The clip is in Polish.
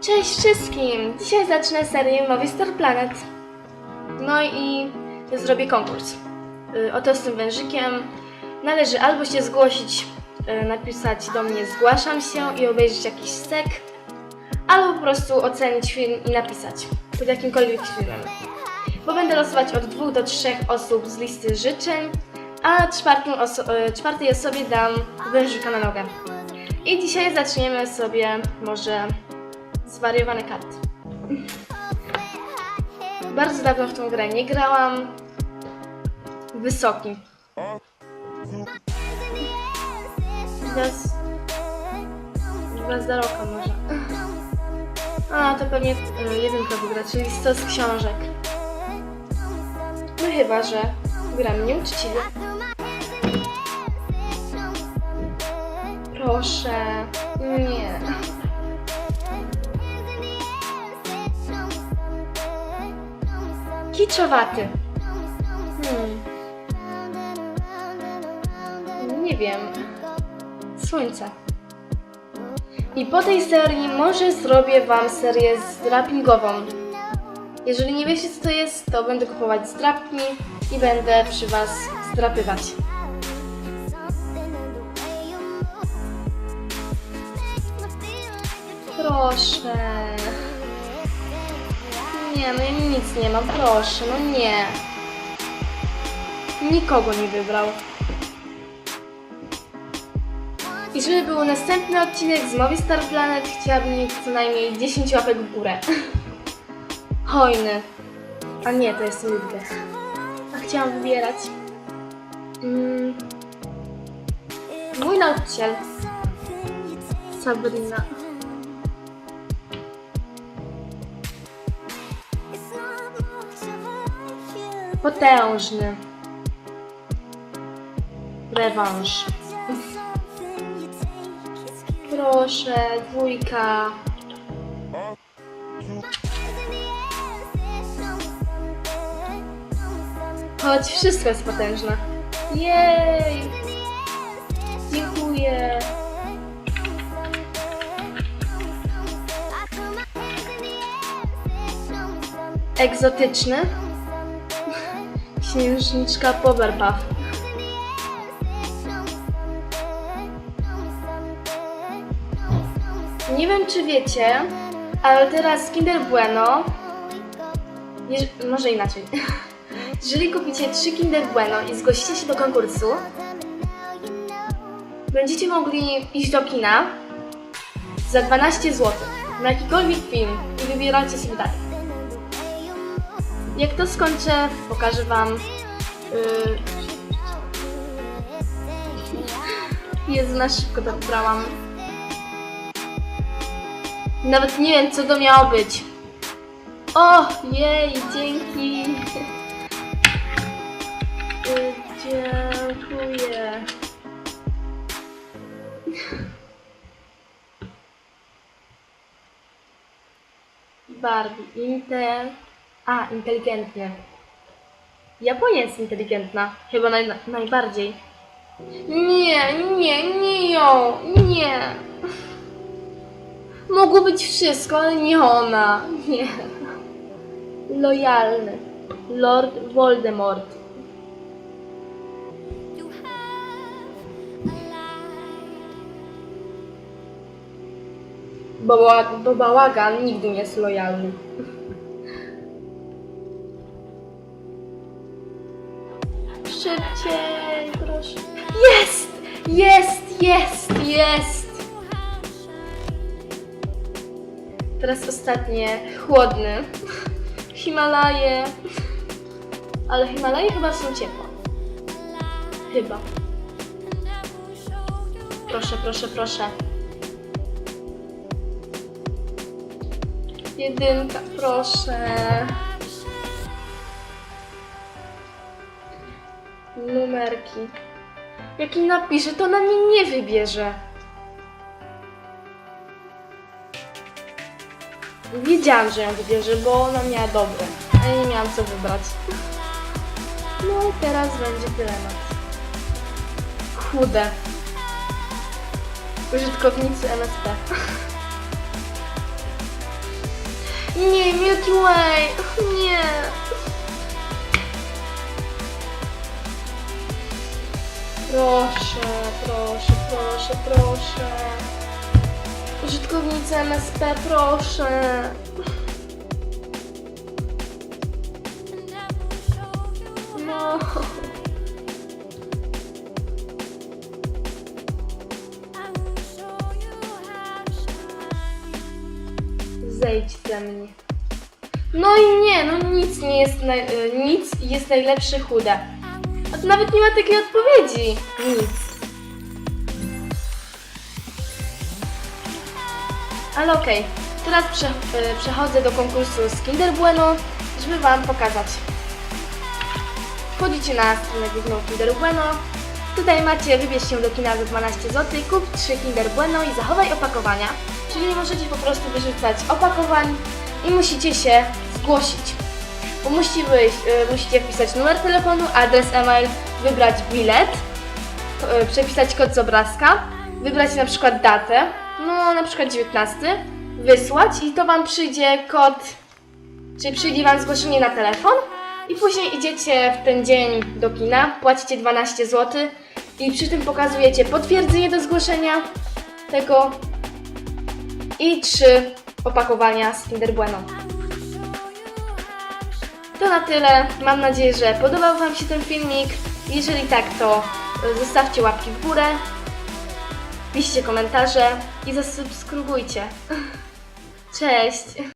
Cześć wszystkim! Dzisiaj zacznę serię Movie Star Planet. No i zrobię konkurs. Y, Oto z tym wężykiem. Należy albo się zgłosić, y, napisać do mnie zgłaszam się i obejrzeć jakiś stek, albo po prostu ocenić film i napisać pod jakimkolwiek filmem. Bo będę losować od dwóch do trzech osób z listy życzeń, a oso- y, czwartej osobie dam wężyka na nogę. I dzisiaj zaczniemy sobie może zwariowane karty. Bardzo dawno w tą grę nie grałam. Wysoki. Gwiazd... Gwiazdaroka może. A, to pewnie y, jedynka wygra, czyli 100 z książek. No chyba, że gram nieuczciwie. Proszę. Nie. Kiczowaty. Hmm. Nie wiem. Słońce. I po tej serii może zrobię Wam serię zdrapingową. Jeżeli nie wiecie co to jest, to będę kupować zdrapki i będę przy Was zdrapywać. Proszę. Nie, no ja nic nie mam, proszę, no nie. Nikogo nie wybrał. I żeby był następny odcinek z Movi Star Planet, chciałabym mieć co najmniej 10 łapek w górę. Hojny. A nie, to jest Ludwig. A chciałam wybierać. Mm. Mój nauczyciel. Sabrina. Potężny. Rewanż. Proszę, dwójka. Choć wszystko jest potężne. Jej! Dziękuję. Egzotyczny. Księżniczka Powerpuff. Nie wiem, czy wiecie, ale teraz Kinder Bueno. jeż- Może inaczej. Jeżeli kupicie 3 Kinder Bueno i zgłosicie się do konkursu, będziecie mogli iść do kina za 12 zł na jakikolwiek film i wybieracie sobie dalej. Jak to skończę, pokażę Wam. Yy... Jezu, na szybko to wybrałam. Nawet nie wiem, co to miało być. O, jej, dzięki. Y, Dziękuję. Barbie, inte... A, inteligentnie. Japonia jest inteligentna. Chyba naj, najbardziej. Nie, nie, nie ją, nie. Mogło być wszystko, ale nie ona. Nie. Lojalny. Lord Voldemort. Bo, bo bałagan nigdy nie jest lojalny. Szybciej, proszę. Jest! Jest, jest, jest! Teraz ostatnie, chłodny. Himalaje. Ale Himalaje chyba są ciepłe. Chyba. Proszę, proszę, proszę. Jedynka, proszę. Numerki. Jak im napiszę, to na mnie nie wybierze. Wiedziałam, że ją wybierze, bo ona miała dobre. A nie miałam co wybrać. No i teraz będzie dylemat. Chude. Użytkownicy MSP. Nie, Milky Way! Nie! Proszę, proszę, proszę, proszę. Użytkownicy MSP, proszę. No. Zejdź ze mnie. No i nie, no nic nie jest, y, nic jest najlepsze chude. A tu nawet nie ma takiej odpowiedzi. Nic. Ale okej, teraz prze, y, przechodzę do konkursu z Kinder Bueno, żeby Wam pokazać. Wchodzicie na stronę główną Kinder Bueno. Tutaj macie wybierz się do kina za 12 zł, kup 3 Kinder Bueno i zachowaj opakowania. Czyli nie możecie po prostu wyrzucać opakowań i musicie się zgłosić. Musi być, y, musicie wpisać numer telefonu, adres e-mail, wybrać bilet, y, przepisać kod z obrazka, wybrać na przykład datę, no na przykład 19, wysłać i to Wam przyjdzie kod, czyli przyjdzie Wam zgłoszenie na telefon i później idziecie w ten dzień do kina, płacicie 12 zł i przy tym pokazujecie potwierdzenie do zgłoszenia tego i trzy opakowania z Kinder Bueno. To na tyle. Mam nadzieję, że podobał Wam się ten filmik. Jeżeli tak, to y, zostawcie łapki w górę, piszcie komentarze i zasubskrybujcie. Cześć!